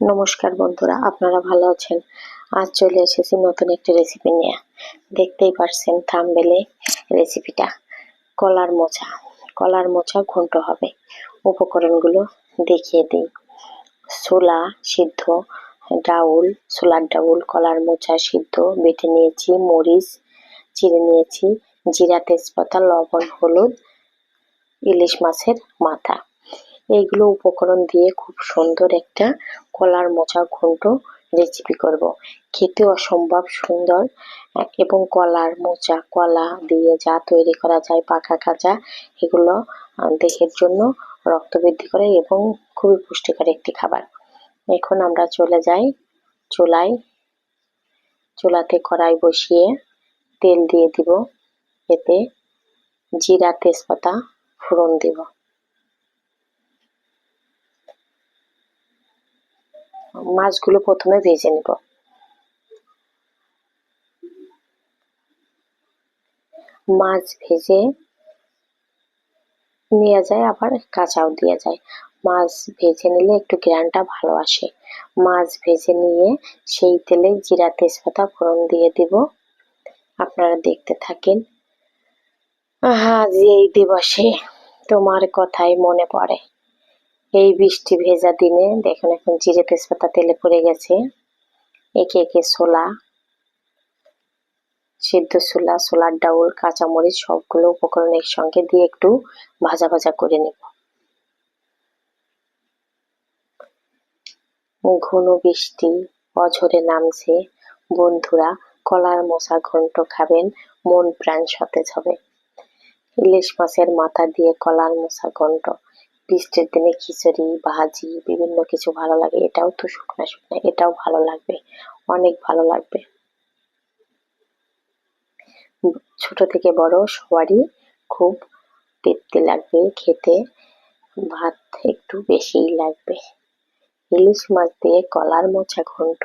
নমস্কার বন্ধুরা, আপনারা ভালো আছেন? আজ চলে এসেছি নতুন একটি রেসিপি নিয়ে। দেখতেই পারছেন থামবেলে রেসিপিটা কলার মোচা। কলার মোচা ঘন্ট হবে। উপকরণগুলো দেখিয়ে দিই। ছোলা সিদ্ধ, ডাউল, ছোলার ডাউল, কলার মোচা সিদ্ধ, বেটে নিয়েছি মরিচ, চিড়ে নিয়েছি, জিরা তেজপাতা, লবণ, হলুদ, ইলিশ মাছের মাথা। এইগুলো উপকরণ দিয়ে খুব সুন্দর একটা কলার মোচা ঘন্ট রেসিপি করব। খেতে অসম্ভব সুন্দর এবং কলার মোচা, কলা দিয়ে যা তৈরি করা যায়, পাকা কাঁচা, এগুলো দেহের জন্য রক্ত বৃদ্ধি করে এবং খুবই পুষ্টিকর একটি খাবার। এখন আমরা চলে যাই চুলায়। চুলাতে কড়াই বসিয়ে তেল দিয়ে দিব। এতে জিরা তেজপাতা ফোড়ন দিব। মাছগুলো প্রথমে ভেজে নেব। মাছ ভেজে নেওয়া যায়, আবার কাঁচাও দেওয়া যায়। মাছ ভেজে নিলে একটু গ্রানটা ভালো আসে। মাছ ভেজে নিয়ে সেই তেলে জিরা তেজপাতা ফোড়ন দিয়ে দিব। আপনারা দেখতে থাকেন। আজ এই দিবসে তোমার কথাই মনে পড়ে। এই বৃষ্টি ভেজা দিনে দেখুন এখন জিরে তেজপাতা তেলে পড়ে গেছে। একে একে ছোলা, সিদ্ধ ছোলা, ছোলার ডাউল, কাঁচামরিচ সবগুলো উপকরণ একসঙ্গে দিয়ে একটু ভাজা ভাজা করে নেব। ঘন বৃষ্টি অঝরে নামছে। বন্ধুরা, কলার মশা ঘন্ট খাবেন, মন প্রাণ সতেজ হবে। ইলিশ মাছের মাথা দিয়ে কলার মশা ঘন্ট। বৃষ্টির দিনে খিচুড়ি, ভাজি, বিভিন্ন কিছু ভালো লাগে। এটাও তো শুকনা শুকনা, এটাও ভালো লাগবে, অনেক ভালো লাগবে। ছোট থেকে বড় সবারই খুব তৃপ্তি লাগবে, খেতে ভাত একটু বেশিই লাগবে। ইলিশ মাছ দিয়ে কলার মোচা ঘন্ট।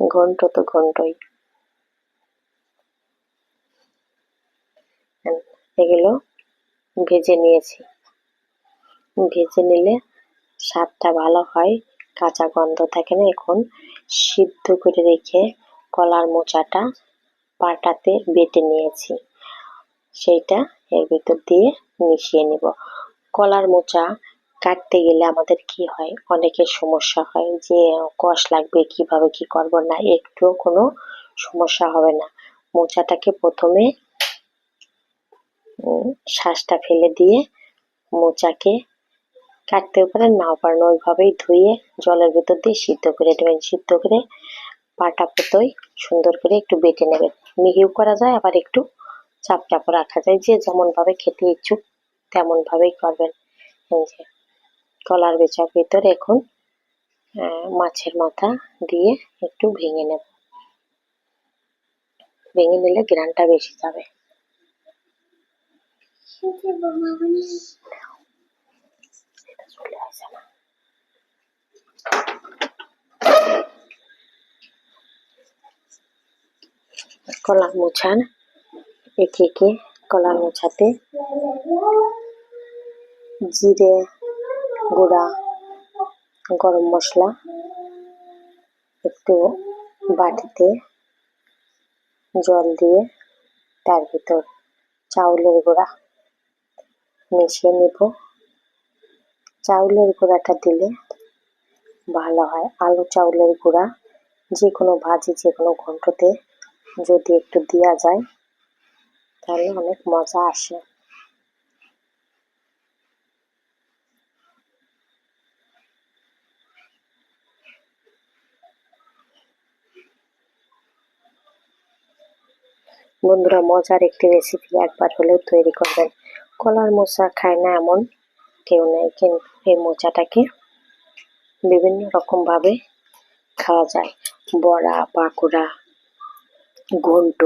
ঘন্ট তো ঘন্টই। এগুলো ভেজে নিয়েছি। ভেজে নিলে স্বাদটা ভালো হয়, কাঁচা গন্ধ থাকে না এখন। সিদ্ধ করে রেখে কলার মোচাটা পাটাতে বেটে নিয়েছি। সেইটা এর ভিতর দিয়ে মিশিয়ে নিব। কলার মোচা কাটতে গেলে আমাদের কি হয়? অনেকের সমস্যা হয় যে, কষ লাগবে, কীভাবে কি করব না? একটুও কোনো সমস্যা হবে না। মোচাটাকে প্রথমে শ্বাসটা ফেলে দিয়ে মোচাকে কাটতেও পারেন নাও পারেন ওইভাবেই ধুয়ে জলের ভেতর দিয়ে সিদ্ধ করে দেবেন সিদ্ধ করে পাটা পোতোই সুন্দর করে একটু বেটে নেবেন। মিহিও করা যায়, আবার একটু চাপ চাপ রাখা যায়। যে যেমনভাবে খেতে ইচ্ছুক, তেমনভাবেই করবেন। যে কলার বেচার ভিতরে এখন মাছের মাথা দিয়ে একটু ভেঙে নেব। ভেঙে নিলে গ্রানটা বেশি যাবে। চলে আসে না? কলা মোছান একে একে কলা মোছাতে জিরে গুঁড়া, গরম মশলা, একটু বাটিতে জল দিয়ে তার ভিতর চাউলের গুঁড়া মিশিয়ে নিব। চাউলের গুঁড়াটা দিলে ভালো হয়। আলু চাউলের গুঁড়া যে কোনো ভাজি যে কোনো ঘন্টতে যদি একটু দেওয়া যায়, তাহলে অনেক মজা আসে। বন্ধুরা, মজার একটি রেসিপি একবার হলেও তৈরি করবেন। কলার মোচা খায় না এমন কেউ নেই, কিন্তু এই মোচাটাকে বিভিন্ন রকমভাবে খাওয়া যায়। বড়া, পাকোড়া, ঘন্ট।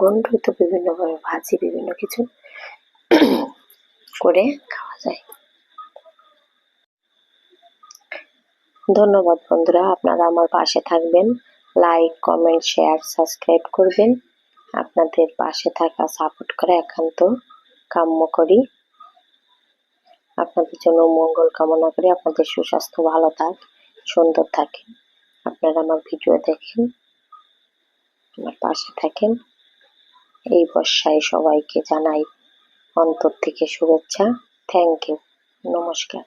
ঘন্ট তো বিভিন্নভাবে ভাজি বিভিন্ন কিছু করে খাওয়া যায়। ধন্যবাদ বন্ধুরা, আপনারা আমার পাশে থাকবেন। লাইক কমেন্ট শেয়ার সাবস্ক্রাইব করবেন। আপনাদের পাশে থাকা সাপোর্ট করা, একান্ত কাম্য করি। আপনাদের জন্য মঙ্গল কামনা করি। আপনাদের সুস্বাস্থ্য, ভালো থাক, সুন্দর থাকেন। আপনারা আমার ভিডিও দেখেন, আমার পাশে থাকেন। এই বর্ষায় সবাইকে জানাই অন্তর থেকে শুভেচ্ছা। থ্যাংক ইউ নমস্কার।